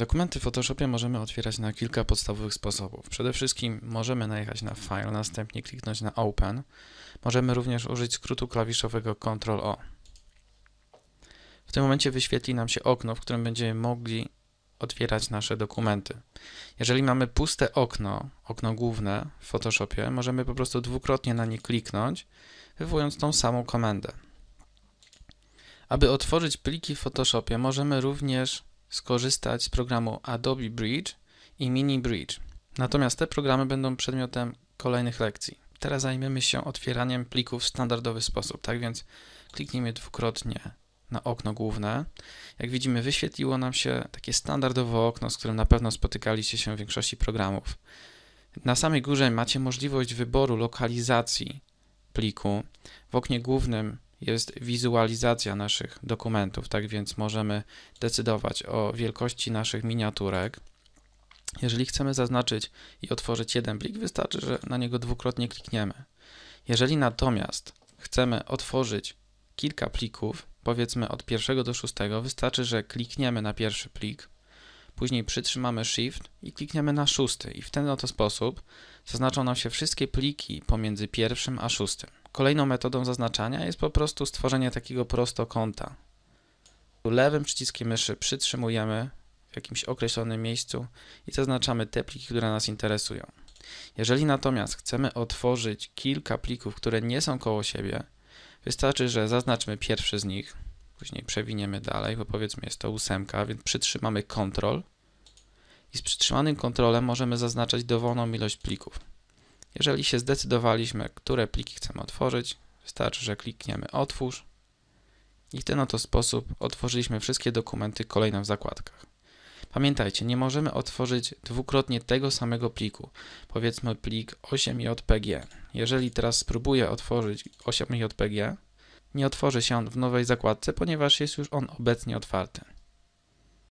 Dokumenty w Photoshopie możemy otwierać na kilka podstawowych sposobów. Przede wszystkim możemy najechać na File, następnie kliknąć na Open. Możemy również użyć skrótu klawiszowego Ctrl-O. W tym momencie wyświetli nam się okno, w którym będziemy mogli otwierać nasze dokumenty. Jeżeli mamy puste okno, okno główne w Photoshopie, możemy po prostu dwukrotnie na nie kliknąć, wywołując tą samą komendę. Aby otworzyć pliki w Photoshopie, możemy również skorzystać z programu Adobe Bridge i Mini Bridge. Natomiast te programy będą przedmiotem kolejnych lekcji. Teraz zajmiemy się otwieraniem plików w standardowy sposób. Tak więc kliknijmy dwukrotnie na okno główne. Jak widzimy, wyświetliło nam się takie standardowe okno, z którym na pewno spotykaliście się w większości programów. Na samej górze macie możliwość wyboru lokalizacji pliku. W oknie głównym jest wizualizacja naszych dokumentów, tak więc możemy decydować o wielkości naszych miniaturek. Jeżeli chcemy zaznaczyć i otworzyć jeden plik, wystarczy, że na niego dwukrotnie klikniemy. Jeżeli natomiast chcemy otworzyć kilka plików, powiedzmy od pierwszego do szóstego, wystarczy, że klikniemy na pierwszy plik, później przytrzymamy Shift i klikniemy na szósty i w ten oto sposób zaznaczą nam się wszystkie pliki pomiędzy pierwszym a szóstym. Kolejną metodą zaznaczania jest po prostu stworzenie takiego prostokąta. Lewym przyciskiem myszy przytrzymujemy w jakimś określonym miejscu i zaznaczamy te pliki, które nas interesują. Jeżeli natomiast chcemy otworzyć kilka plików, które nie są koło siebie, wystarczy, że zaznaczmy pierwszy z nich, później przewiniemy dalej, bo powiedzmy jest to ósemka, więc przytrzymamy Ctrl i z przytrzymanym kontrolem możemy zaznaczać dowolną ilość plików. Jeżeli się zdecydowaliśmy, które pliki chcemy otworzyć, wystarczy, że klikniemy Otwórz i w ten oto sposób otworzyliśmy wszystkie dokumenty kolejno w zakładkach. Pamiętajcie, nie możemy otworzyć dwukrotnie tego samego pliku, powiedzmy plik 8jpg. Jeżeli teraz spróbuję otworzyć 8jpg, nie otworzy się on w nowej zakładce, ponieważ jest już on obecnie otwarty.